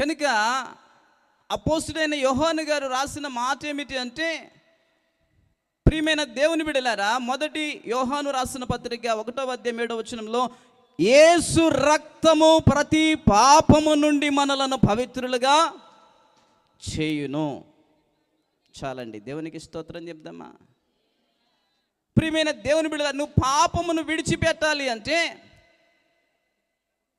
కనుక అపోస్తుడైన యోహాను గారు రాసిన మాట ఏమిటి అంటే ప్రియమైన దేవుని బిడలారా మొదటి యోహాను రాసిన పత్రిక ఒకటో అధ్యాయం ఏడో వచనంలో ఏసు రక్తము ప్రతి పాపము నుండి మనలను పవిత్రులుగా చేయును. చాలండి దేవునికి స్తోత్రం చెప్దామా? ప్రియమైన దేవుని బిడ్డ నువ్వు పాపమును విడిచిపెట్టాలి అంటే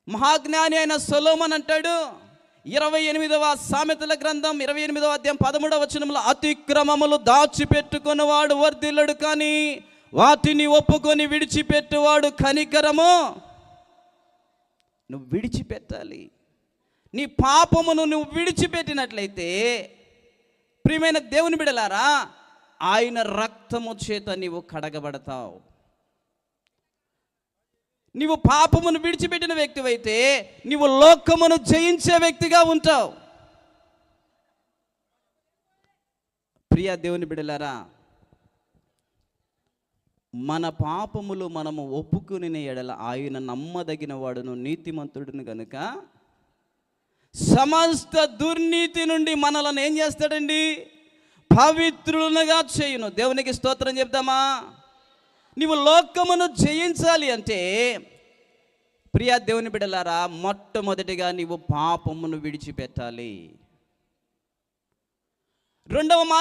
మహాజ్ఞాని అయిన సొలోమన్ అంటాడు ఇరవై ఎనిమిదవ సామెతల గ్రంథం ఇరవై ఎనిమిదవ అధ్యాయం పదమూడవ వచనంలో అతిక్రమములు దాచిపెట్టుకున్నవాడు వర్ధిల్లడు కానీ వాటిని ఒప్పుకొని విడిచిపెట్టువాడు కనికరము. నువ్వు విడిచిపెట్టాలి. నీ పాపమును నువ్వు విడిచిపెట్టినట్లయితే ప్రియమైన దేవుని బిడలారా ఆయన రక్తము చేత నీవు కడగబడతావు. నీవు పాపమును విడిచిపెట్టిన వ్యక్తివైతే నీవు లోకమును జయించే వ్యక్తిగా ఉంటావు. ప్రియ దేవుని బిడలారా మన పాపములు మనము ఒప్పుకుని ఎడల ఆయన నమ్మదగిన వాడును నీతిమంతుడును గనుక సమస్త దుర్నీతి నుండి మనలను ఏం చేస్తాడండి? పవిత్రులుగా చేయును. దేవునికి స్తోత్రం చెప్దామా నీవు లోకమును జయించాలి అంటే ప్రియా దేవుని బిడలారా మొట్టమొదటిగా నీవు పాపమును విడిచిపెట్టాలి. రెండవ మాట